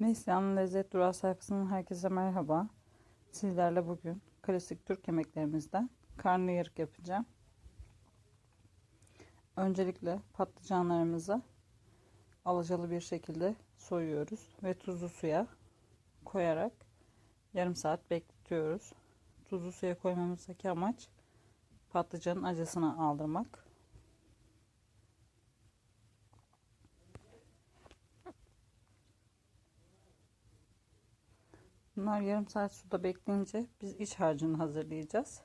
Neslihan'ın Lezzet Durağı sayfasının herkese merhaba. Sizlerle bugün klasik Türk yemeklerimizden karnıyarık yapacağım. Öncelikle patlıcanlarımızı alacalı bir şekilde soyuyoruz ve tuzlu suya koyarak yarım saat bekletiyoruz. Tuzlu suya koymamızdaki amaç patlıcanın acısını aldırmak. Bunlar yarım saat suda bekleyince biz iç harcını hazırlayacağız.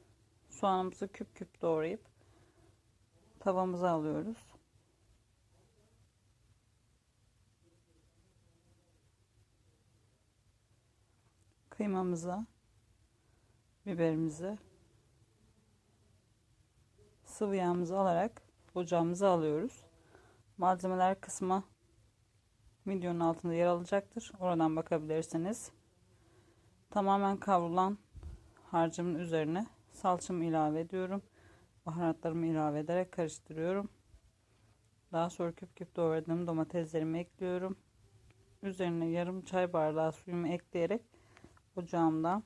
Soğanımızı küp küp doğrayıp tavamıza alıyoruz. Kıymamıza, biberimizi, sıvı yağımızı alarak ocağımıza alıyoruz. Malzemeler kısmı videonun altında yer alacaktır. Oradan bakabilirsiniz. Tamamen kavrulan harcımın üzerine salçamı ilave ediyorum. Baharatlarımı ilave ederek karıştırıyorum. Daha sonra küp küp doğradığım domateslerimi ekliyorum. Üzerine yarım çay bardağı suyumu ekleyerek ocağımda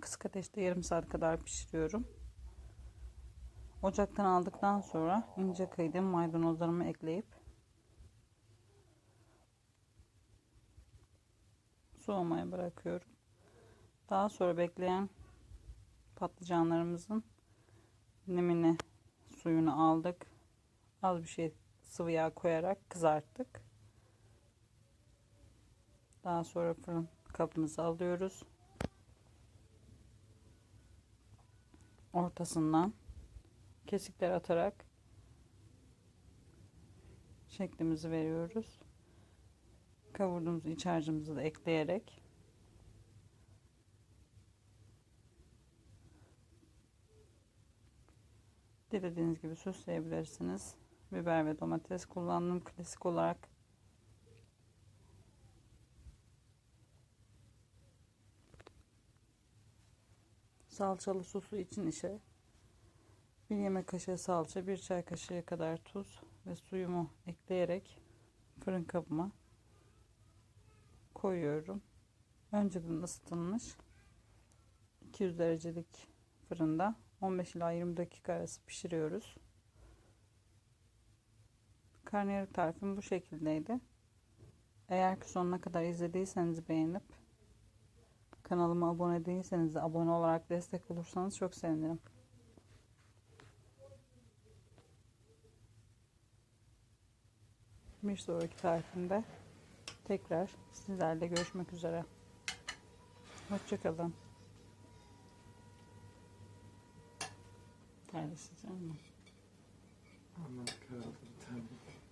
kısık ateşte yarım saat kadar pişiriyorum. Ocaktan aldıktan sonra ince kıydığım maydanozlarımı ekleyip soğumaya bırakıyorum. Daha sonra bekleyen patlıcanlarımızın nemini suyunu aldık. Az bir şey sıvı yağ koyarak kızarttık. Daha sonra fırın kabımızı alıyoruz. Ortasından kesikler atarak şeklimizi veriyoruz. Kavurduğumuz iç harcımızı da ekleyerek Dilediğiniz gibi süsleyebilirsiniz. Biber ve domates kullandım klasik olarak. Salçalı sosu için ise bir yemek kaşığı salça, bir çay kaşığı kadar tuz ve suyumu ekleyerek fırın kabıma koyuyorum. Önceden ısıtılmış 200 derecelik fırında 15 ila 20 dakika arası pişiriyoruz. Karnıyarık tarifim bu şekildeydi. Eğer ki sonuna kadar izlediyseniz beğenip kanalıma abone değilseniz de abone olarak destek olursanız çok sevinirim. Bir sonraki tarifimde tekrar sizlerle görüşmek üzere. Hoşçakalın. try this. Is, I'm not cut out the.